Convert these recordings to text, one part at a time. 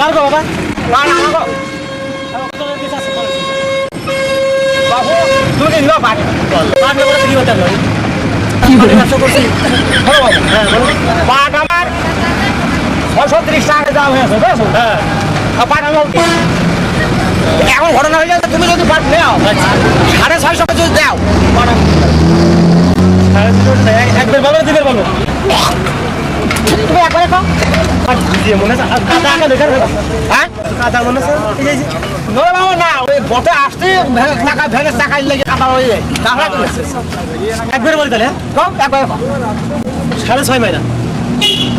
কার গো বাবা? পাট আমাকে বাবু দুদিন না পাট না করে কি হতে হবে। ব্যবসা করছি। হ্যাঁ বাবু। হ্যাঁ। পাট আমার ছয়শো ত্রিশ টাকা দাম হয়েছে বুঝেছ? হ্যাঁ। পাট আমার এখন ঘটনা হয়ে যাচ্ছে তুমি যদি পাট নেও সাড়ে ছয়শো যদি দাও একবার বলো দিবের বলো। একবারে কাদা হ্যাঁ? হয়ে একবার হ্যাঁ? কম সাড়ে ছয় মাইনা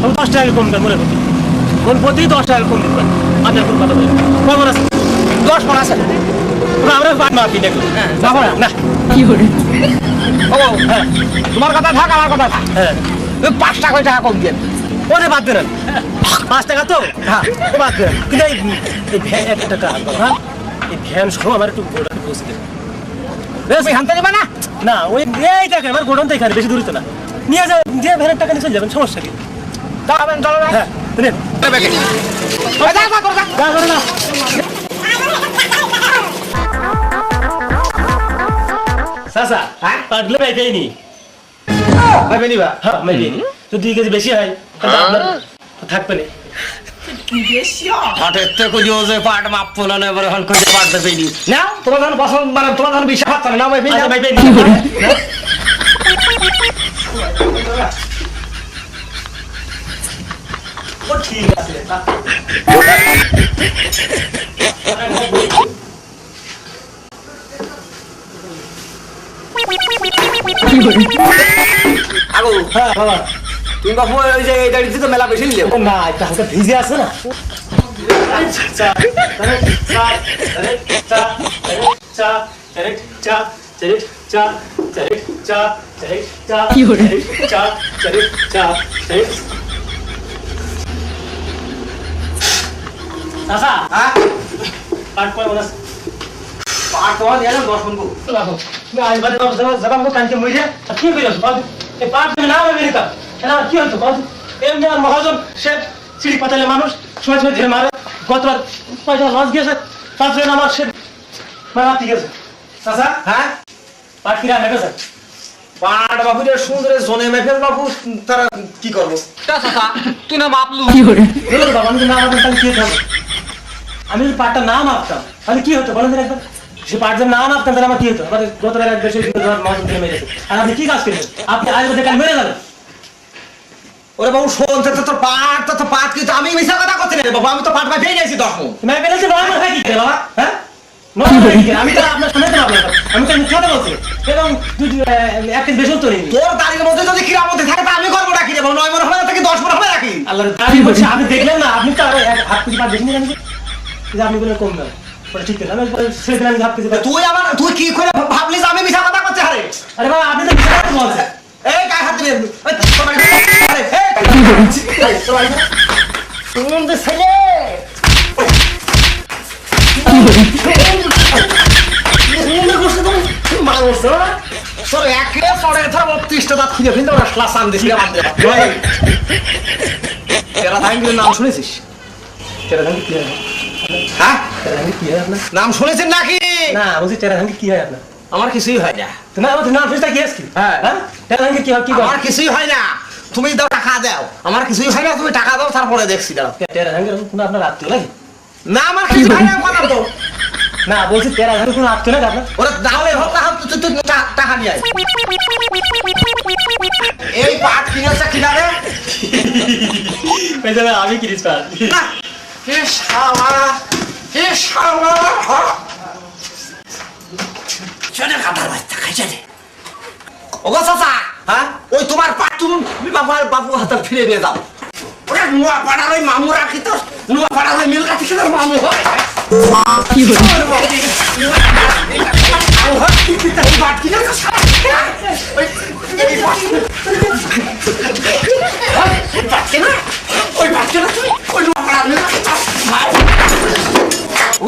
দশ টাকা কম দেন মনে প্রতি কোন প্রতি দশ টাকা কম দিবেন আপনার কোন কথা বলি কেমন আছে। দশ মন আছে। আমরা পাট দেখো। যাব না না। ও হ্যাঁ। তোমার কথা থাক আমার কথা থাক। হ্যাঁ। পাঁচ টাকা টাকা কম দিয়ে ওরে বাদ দেন। পাঁচ টাকা তো? হ্যাঁ। বাদ দেন। কিন্তু এই ভ্যান এক টাকা হ্যাঁ? এই ভ্যান সহ আমার একটু গোডাউন পৌঁছে তুমি না না ওই এই টাকা আমার গোডাউন এখানে বেশি দূরিত না। নিয়ে যাও যে ভ্যানের টাকা নিয়ে চলে যাবেন সমস্যা কি? যাবেন চলো না হ্যাঁ না চাচা হ্যাঁ? পাটলে পাইতেই নি ভাববে নিবা হ্যাঁ মাইকে দুই কেজি বেশি হয় তাহলে আপনার থাকবে না। থেকে কইও যে পাট মাপ পোলা না এবারে হল কইতে পাট দেবে নি। তোমার ধন পছন্দ মানে তোমার ধন বিশ্বাস না নাও ভাই আচ্ছা, ভাই, ভাই হ্যাঁ? ঠিক আছে আগো। হ্যাঁ বাবা। তুমি বাবু ওই যে এই গাড়িতে তো মেলা বেশি নিলে ও না এটা হালকা ভিজে আছে না চা আরে চা আরে চা আরে চা আরে চা আরে চা আরে চা আরে চা কি হরে চা আরে চা আরে চাচা হ্যাঁ পাট কয় বলাস পাট তোমার নিয়ে দশ বন্ধু না আজ বাদে বাবা যাবা যাবা মো কানকে মইরে আর কি কইরছ বাদ এই পাট তুমি না হবে নিতা এটা কি হতো বাদ এমনি আর মহাজন সে সিঁড়ি পাতালে মানুষ সময় সময় ধীরে মারে। গতবার পয়সা লস গেছে পাঁচ আমার সে মারা ঠিক চাচা হ্যাঁ? পাট কিরা হেঁটেছে পাট বাবু রে সুন্দর জনে মেফেল বাবু তারা কি করব? চাচা তুই না মাপলু বলো বাবা আমি যদি না মারতাম তাহলে কি হতো আমি যদি পাটটা না মাপতাম তাহলে কি হতো? বলেন একবার। সে পাট যদি না মাপতাম তাহলে আমার কি হতো? আমাদের এক দেশে মহাজন ধরে আর আপনি কি কাজ করবেন আপনি আজ কাল মেরে যাবেন ওরে বাবু শোন তো তোর পাট তো পাট কিন্তু আমি মিশা কথা করতে নেই বাবু আমি তো পাট পাঠিয়ে গেছি দশ মন। তুমি পেরেছি বাবা আমার খাই বাবা হ্যাঁ? হ্যাঁ? আমি তো আপনার শোনাতে আমি তো আমি করব রাখি দেবো নয় মন হবে থেকে দশ আমি দেখলেন না? আপনি তো আরও হাত কেজি পাট বেশি বলে না। তুই কি করে ভাবলি আমি মিশা কথা করছি আরে আরে বাবা আপনি তো এই ওই তোমার আরে এই তোমার সুন্দর ছেলে মানুষ তোর একে পরে ধর বত্রিশটা দাঁত খুঁজে ফেলতে ওরা ক্লাস আন দিছি আমার তেরা থাঙ্গির নাম শুনেছিস তেরা ধান কি হয় হ্যাঁ তেরা কি হয় আপনার নাম শুনেছেন নাকি না বলছি তেরা ধান কি হয় আপনার আমার কিছুই হয় না আমার নাম কি? হ্যাঁ। হ্যাঁ? তেরা কি হয় কি আমার কিছুই হয় না। তুমি দাও টাকা দাও। আমার কিছুই হয় না তুমি টাকা দাও তারপরে দেখছি দাও তেরা ধান কোনো আপনার আত্মীয় লাগে না আমার কিছু হয় না কথা তো না বলছি তেরা ধান কোনো আত্মীয় লাগে আপনার? ওরা হোক না হোক তুই তুই টাকা নিয়ে আয়। এই পাট কিনেছে কিনারে। পেছনে আমি কিরিস পার এ শালা এ শালা। চলে কাটার বাচ্চা খাই চলে। ওগো চাচা। হ্যাঁ? ওই তোমার তুমি বাবার বাবু হাতে ফিরে নিয়ে যাও ওরা নোয়া পাড়ার ওই মামু রাখি তো? নোয়া পাড়ার ওই মিল কাঠি খেলার মামু? হয় কি কি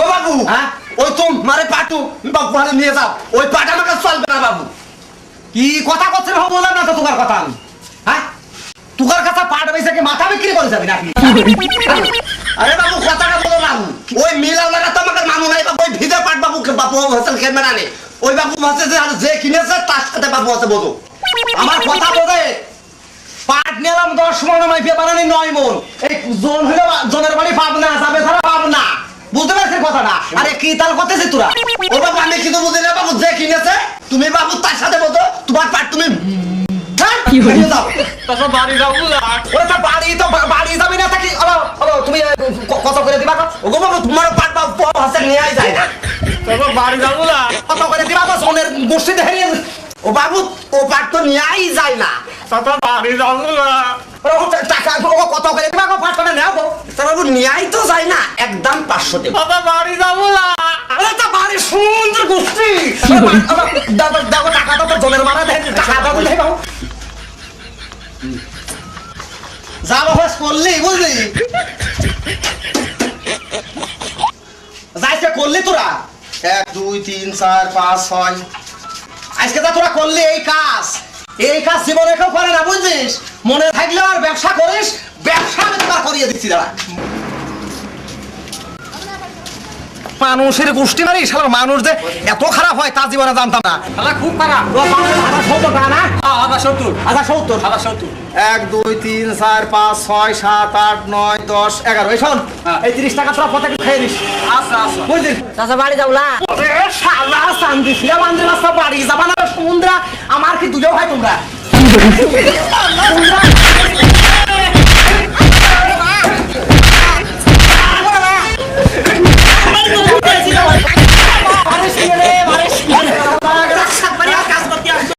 বাবু হ্যাঁ? ওই তো মারে পাটু বাবু নিয়ে যাও। ওই পাট আমার কাছে চলবে না বাবু। কি কথা করছে না বললাম না তো তোমার কথা আমি। হ্যাঁ? তুকার কথা পাট বেসে মাথা বিক্রি করে যাবি নাকি? আরে বাবু, কথাটা বলো বাবু। ওই মিল আলাদা তো আমাকে মামু নাই বাবু, ওই ভিজে পাট বাবু বাবু হোসেন খেলবে না নে। ওই বাবু হচ্ছে যে যে কিনেছে, তার সাথে বাবু আছে বলো আমার কথা বোঝে? পাট নিলাম দশ মন মাইফিয়া বানানি নয় মন। এই জোন হলে জনের বাড়ি পাব না যাবে ছাড়া পাব না বুঝতে পারছিস কথাটা? আরে কি তার করতেছিস তোরা? ও বাবু আমি কিন্তু বুঝি না বাবু যে কিনেছে তুমি বাবু তার সাথে বলো তোমার পাট তুমি হ্যাঁ? ভেঙে দাও। চাচা বাড়ি যাব না। তো বাড়ি তো বাড়ি যাবি না থাকি হলো হলো তুমি কত করে দিবা ও গো বাবু তোমার পাট বাবু পপ হাসে নিয়ে আই যায়। না বাড়ি না। কত করে দিবা গো? সোনের গোষ্ঠী দেখে ও বাবু ও পাট তো নিয়ে আই যায় না। চাচা বাড়ি যাব না। টাকা কত করে? বাবু তো যায় না একদম পাঁচশো বাড়ি যাব না। আরে তো বাড়ি সুন্দর গোষ্ঠী। দাও দাও টাকা তো তোর জনের মারা দেয়। টাকা দাও দেয় বাবু যা বাবা করলি বুঝলি? যাইছে করলি তোরা? এক দুই তিন চার পাঁচ ছয়। আজকে যা তোরা করলি এই কাজ। এই কাজ জীবনে কেউ করে না বুঝলিস? মনে থাকলে আর ব্যবসা করিস ব্যবসা আমি তোরা করিয়ে দিচ্ছি দাঁড়া। মানুষের গোষ্ঠী মারি শালার মানুষ যে এত খারাপ হয় তা জীবনে জানতাম না। শালা খুব খারাপ। ও মানুষের আধা সত্তর টাকা না? আধা সত্তর। আধা সত্তর? আধা সত্তর। এক দুই তিন চার পাঁচ ছয় সাত আট নয় দশ এগারো। এই শোন হ্যাঁ। এই তিরিশ টাকা তোরা প্রত্যেকে খেয়ে নিস। আচ্ছা আচ্ছা। বুঝলি? চাচা বাড়ি যাও না শালা রাস্তা বাড়ি যাবা না সমুদ্রা। আমার কি দুজো ভাই তোমরা তোমরা?